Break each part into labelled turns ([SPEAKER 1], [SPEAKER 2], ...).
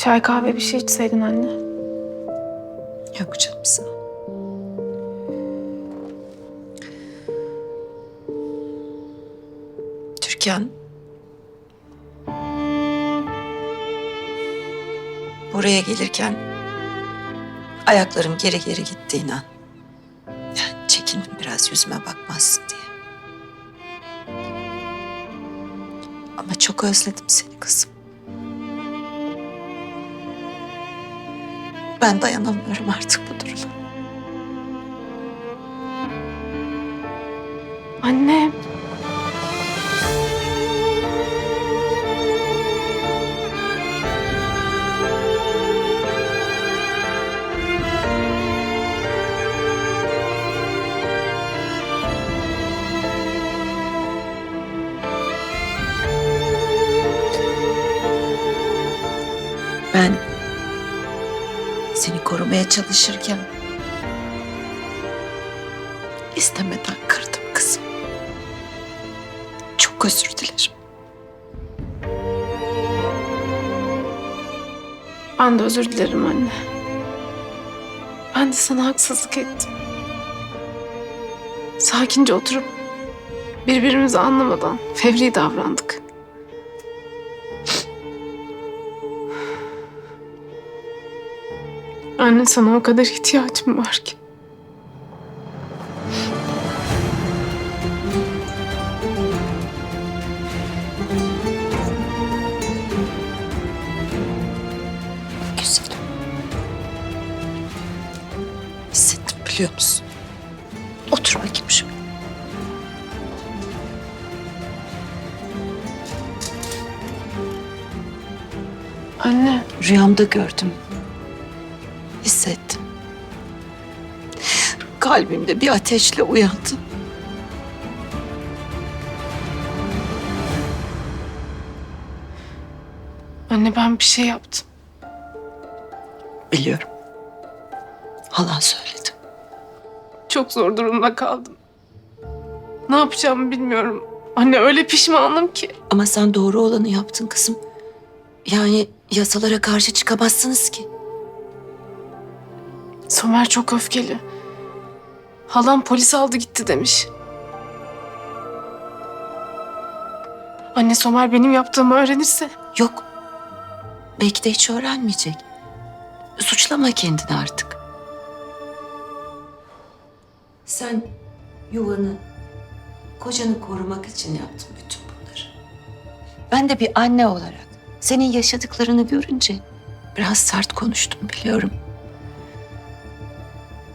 [SPEAKER 1] Çay kahve bir şey içseydin anne.
[SPEAKER 2] Yok canım sağ ol. Türkan. Buraya gelirken ayaklarım geri geri gittiğin an. Yani çekindim biraz yüzüme bakmazsın diye. Ama çok özledim seni kızım. Ben dayanamıyorum artık bu duruma.
[SPEAKER 1] Anne.
[SPEAKER 2] Ben korumaya çalışırken istemeden kırdım kızım. Çok özür dilerim.
[SPEAKER 1] Ben de özür dilerim anne. Ben de sana haksızlık ettim. Sakince oturup birbirimizi anlamadan fevri davrandık. Anne sana o kadar ihtiyacım var ki.
[SPEAKER 2] Güzelim. Hissettim biliyor musun? Otur bakayım şöyle.
[SPEAKER 1] Anne.
[SPEAKER 2] Rüyamda gördüm. Hissettim. Kalbimde bir ateşle uyandım.
[SPEAKER 1] Anne ben bir şey yaptım.
[SPEAKER 2] Biliyorum. Halan söyledi.
[SPEAKER 1] Çok zor durumda kaldım. Ne yapacağımı bilmiyorum. Anne öyle pişmanım ki.
[SPEAKER 2] Ama sen doğru olanı yaptın kızım. Yani yasalara karşı çıkamazsınız ki.
[SPEAKER 1] Somer çok öfkeli. Halam polis aldı gitti demiş. Anne Somer benim yaptığımı öğrenirse
[SPEAKER 2] Yok. Belki de hiç öğrenmeyecek. Suçlama kendini artık. Sen yuvanı, kocanı korumak için yaptın bütün bunları. Ben de bir anne olarak senin yaşadıklarını görünce biraz sert konuştum biliyorum.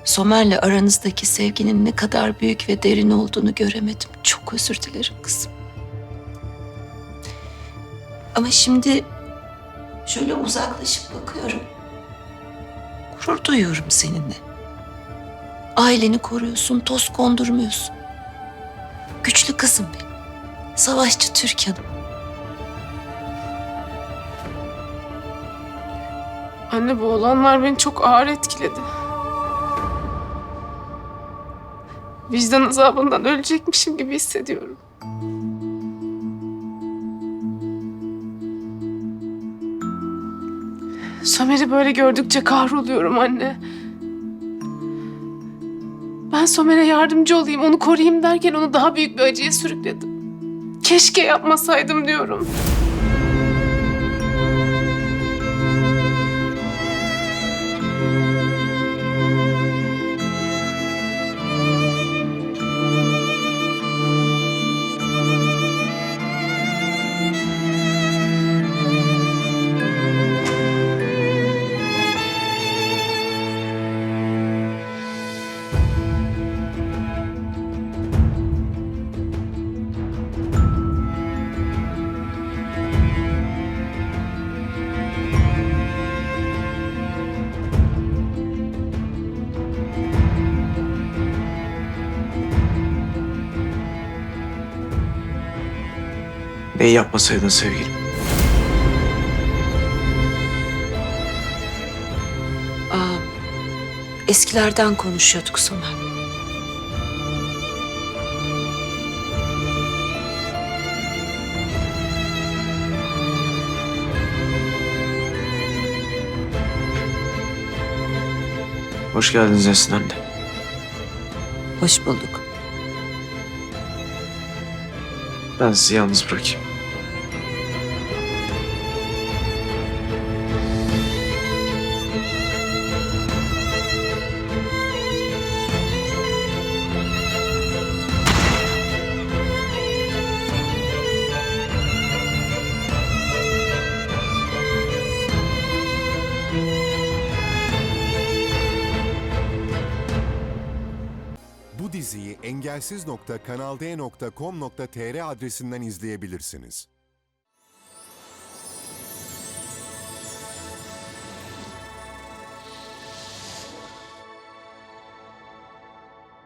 [SPEAKER 2] Somer'le aranızdaki sevginin ne kadar büyük ve derin olduğunu göremedim. Çok özür dilerim kızım. Ama şimdi şöyle uzaklaşıp bakıyorum. Gurur duyuyorum seninle. Aileni koruyorsun, toz kondurmuyorsun. Güçlü kızım benim. Savaşçı Türkan'ım.
[SPEAKER 1] anne bu olanlar beni çok ağır etkiledi. Vicdan azabından ölecekmişim gibi hissediyorum. Somer'i böyle gördükçe kahroluyorum anne. Ben Somer'e yardımcı olayım, onu koruyayım derken onu daha büyük bir acıya sürükledim. Keşke yapmasaydım diyorum.
[SPEAKER 3] Neyi yapmasaydın sevgilim?
[SPEAKER 2] Aa, eskilerden konuşuyorduk Somer.
[SPEAKER 3] Hoş geldiniz Esin anne.
[SPEAKER 2] Hoş bulduk.
[SPEAKER 3] Ben sizi yalnız bırakayım.
[SPEAKER 4] Engelsiz.kanalde.com.tr adresinden izleyebilirsiniz.